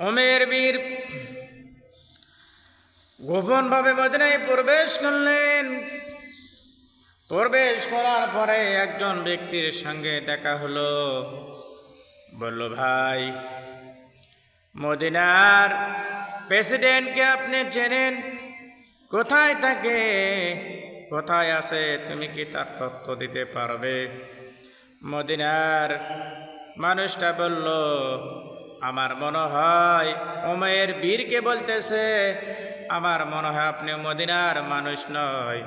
ওমের বীর। গোপনভাবে মদিনায় প্রবেশ করলেন। প্রবেশ করার পরে একজন ব্যক্তির সঙ্গে দেখা হলো। বলল, ভাই, মদিনার প্রেসিডেন্টকে আপনি চেনেন? কোথায় থাকে? কোথায় আছে? তুমি কি তার তথ্য দিতে পারবে? মদিনার মানুষটা বলল আমার মনে হয় ওমের বীরকে বলতেছে, আমার মনে হয় আপনি মদিনার মানুষ নয়।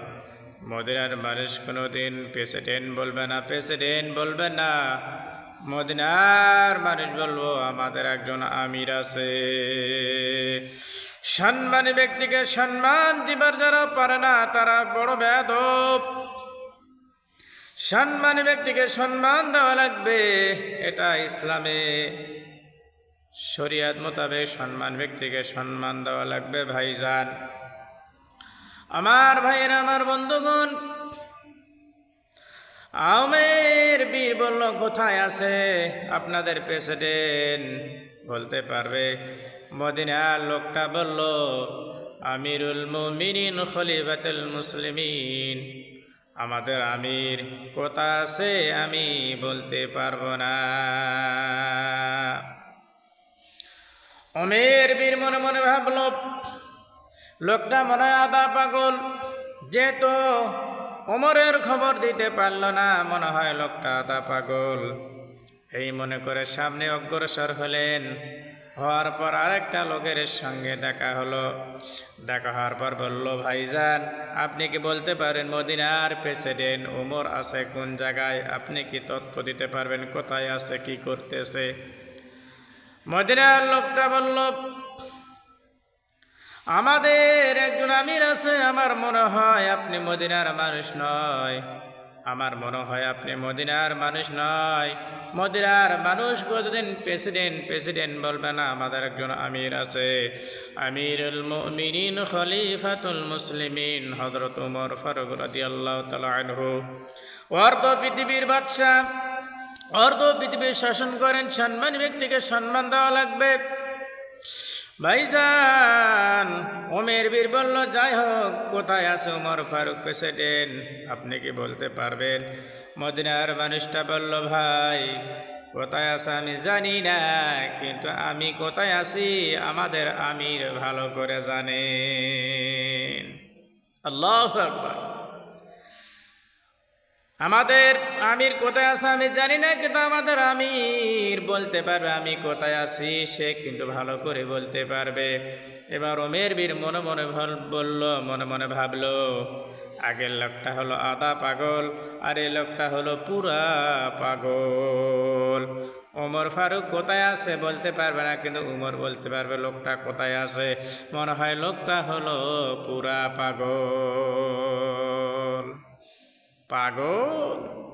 মদিনার মানুষ কোনোদিন প্রেসিডেন্ট বলবে না, প্রেসিডেন্ট বলবে না। মদিনার মানুষ বলব, আমাদের একজন আমির আছে। সম্মানী ব্যক্তিকে সম্মান দিবার যারা পারে না, তারা বড় বেদব সম্মানী ব্যক্তিকে সম্মান দেওয়া লাগবে, এটা ইসলামে। শরিয়াত মোতাবেক সম্মান, ব্যক্তিকে সম্মান দেওয়া লাগবে, ভাইজান। আমার ভাইয়ের, আমার বন্ধুগণ আমের বীর বলল, কোথায় আছে? আপনাদের প্রেসিডেন্ট বলতে পারবে? মদিনার লোকটা বলল, আমিরুল মুমিনিন খলিফাতুল মুসলিমিন, আমাদের আমির কোথা আছে আমি বলতে পারব না। অমের বীর মনে মনে ভাবল, লোকটা মনে হয় আদা পাগল। যেহেতু ওমরের খবর দিতে পারল না, মনে হয় লোকটা আদা পাগল। এই মনে করে সামনে অগ্রসর হলেন। হওয়ার পর আরেকটা লোকের সঙ্গে দেখা হলো। দেখা হওয়ার পর বলল, ভাইজান, আপনি কি বলতে পারেন মদিনার প্রেসিডেন্ট ওমর আছে কোন জায়গায়? আপনি কি তথ্য দিতে পারবেন? কোথায় আছে? কি করতেছে? মদিনার লোকটা বলল, আমাদের একজন আমির আছে, আমার মনে হয় আপনি মদিনার মানুষ নয়। আমার মনে হয় আপনি মদিনার মানুষ নয়। মদিনার মানুষ কতদিন প্রেসিডেন্ট প্রেসিডেন্ট বলবে না, আমাদের একজন আমির আছে। আমিরুল মুমিনিন, খলিফাতুল মুসলিমিন হজরত উমর ফারুক রাদিয়াল্লাহু তাআলা আনহু। অর্ধ পৃথিবীর বাদশাহ অর্ধ পৃথিবীর শাসন করেন, সম্মানী ব্যক্তিকে সম্মান দেওয়া লাগবে। ভাইজান, ওমের বীর বলল, যাই হোক, কোথায় আছে উমর ফারুক প্রেসিডেন্ট? আপনি কি বলতে পারবেন? মদিনার মানুষটা বলল, ভাই, কোথায় আছে আমি জানি না, কিন্তু আমি কোথায় আছি আমাদের আমির ভালো করে জানেন। আল্লাহ আকবার। আমাদের আমির কোথায় আছে আমি জানি না, কিন্তু আমাদের আমির বলতে পারবে, আমি কোথায় আছি সে কিন্তু ভালো করে বলতে পারবে। এবার ওমের বীর মনে মনে বলল, মনে মনে ভাবলো, আগের লোকটা হলো আদা পাগল, আর এই লোকটা হলো পুরা পাগল। ওমর ফারুক কোথায় আছে বলতে পারবে না, কিন্তু উমর বলতে পারবে লোকটা কোথায় আছে। মনে হয় লোকটা হলো পুরা পাগল। পাগল?